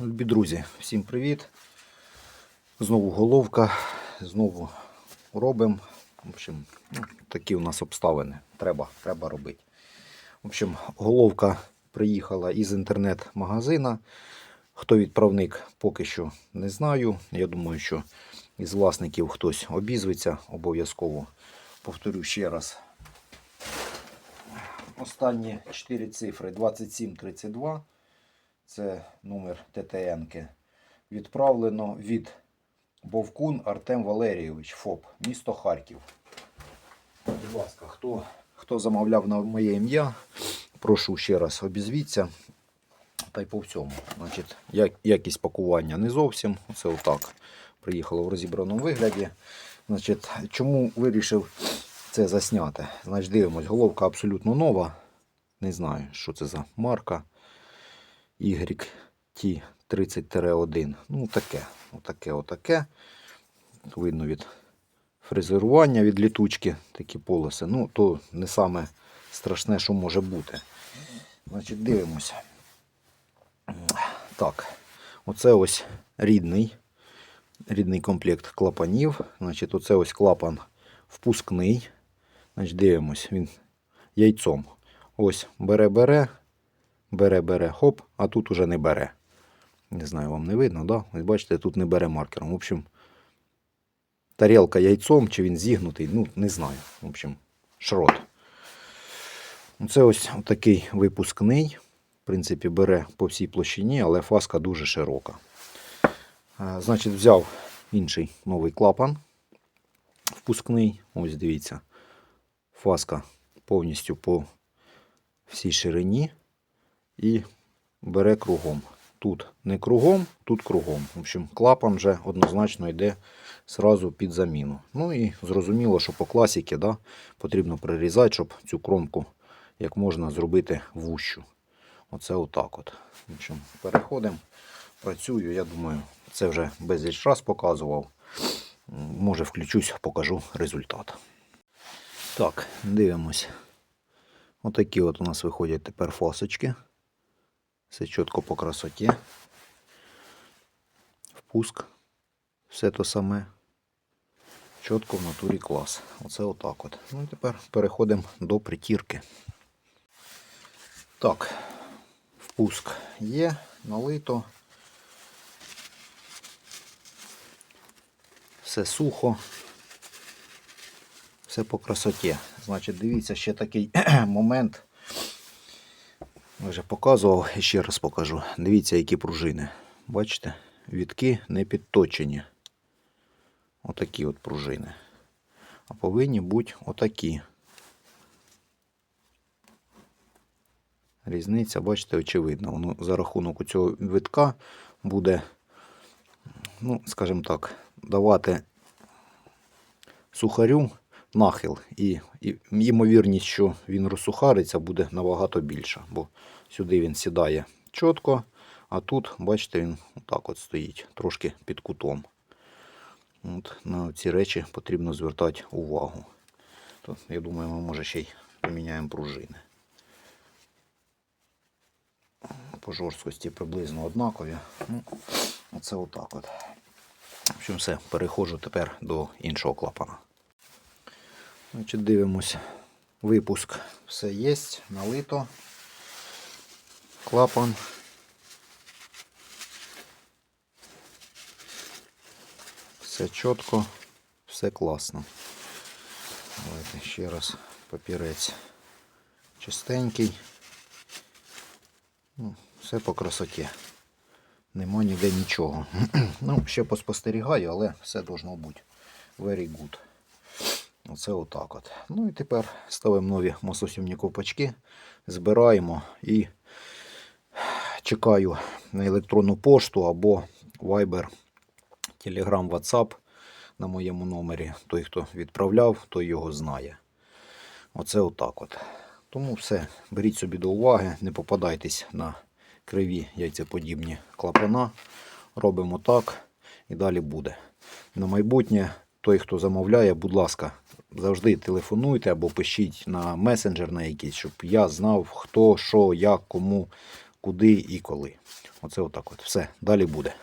Любі друзі, всім привіт. Знову головка, знову робимо. В общем, ну, такі у нас обставини. Треба, треба робити. В общем, головка приїхала із інтернет-магазина. Хто відправник, поки що не знаю. Я думаю, що із власників хтось обізветься обов'язково. Повторю ще раз. Останні 4 цифри 2732. Це номер ТТН. Відправлено від Бовкун Артем Валерійович ФОП, місто Харків. Будь ласка, хто, хто замовляв на моє ім'я, прошу ще раз обізвіться. Та й по всьому. Значить, як, якість пакування не зовсім. Це отак. Приїхало в розібраному вигляді. Значить, чому вирішив це засняти? Значить, дивимось, головка абсолютно нова. Не знаю, що це за марка. YT30-1. Ну, таке, отаке, отаке. Видно від фрезерування від літучки такі полоси. Ну, то не саме страшне, що може бути. Значить, дивимося. Так, оце ось рідний. Рідний комплект клапанів. Значить, оце ось клапан впускний. Значить, дивимось, він яйцом. Ось бере-бере, бере-бере, хоп, а тут уже не бере. Не знаю, вам не видно, да? Ось бачите, тут не бере маркером. В общем, тарілка яйцом, чи він зігнутий, ну, не знаю. В общем, шрот. Це ось такий випускний. В принципі, бере по всій площині, але фаска дуже широка. Е, Значить, взяв інший новий клапан впускний. Ось дивіться. Фаска повністю по всій ширині і бере кругом. Тут не кругом, тут кругом. В общем, клапан вже однозначно йде сразу під заміну. Ну і зрозуміло, що по класіки да, потрібно прирізати, щоб цю кромку як можна зробити вущу. Оце отак от. В общем, переходимо, працюю. Я думаю, це вже безліч раз показував. Може, включусь, покажу результат. Так, дивимось. Отакі от у нас виходять тепер фасочки. Все чітко по красоті. Впуск. Все то саме. Чітко в натурі клас. Оце отак от. Ну і тепер переходимо до притірки. Так, впуск є, налито. Все сухо. Все по красоті. Значить, дивіться, ще такий момент. Вже показував і ще раз покажу. Дивіться, які пружини. Бачите, вітки не підточені. Отакі от пружини. А повинні бути отакі. Різниця, бачите, очевидна. Воно за рахунок цього витка буде, ну, скажімо так, давати сухарю нахил. І, і ймовірність, що він розсухариться, буде набагато більша. Бо сюди він сідає чітко, а тут, бачите, він отак от стоїть, трошки під кутом. От, на ці речі потрібно звертати увагу. То, я думаю, ми може ще й поміняємо пружини. По жорсткості приблизно однакові. Ну, оце отак от. В общем, все, переходжу тепер до іншого клапана. Значить, дивимось. Випуск все є, налито. Клапан. Все чітко, все класно. Давайте ще раз папірець чистенький. Ну, все по красоті. Нема ніде нічого. ну, ще поспостерігаю, але все должно бути very good. Оце отак от. Ну і тепер ставимо нові маслосьомні ковпачки, збираємо і чекаю на електронну пошту або Viber, Telegram, WhatsApp на моєму номері. Той, хто відправляв, той його знає. Оце отак от. Тому все, беріть собі до уваги, не попадайтесь на криві яйцеподібні клапана. Робимо так і далі буде. На майбутнє, той, хто замовляє, будь ласка, завжди телефонуйте або пишіть на месенджер на якийсь, щоб я знав, хто, що, як, кому куди і коли. Оце отак от. Все, далі буде.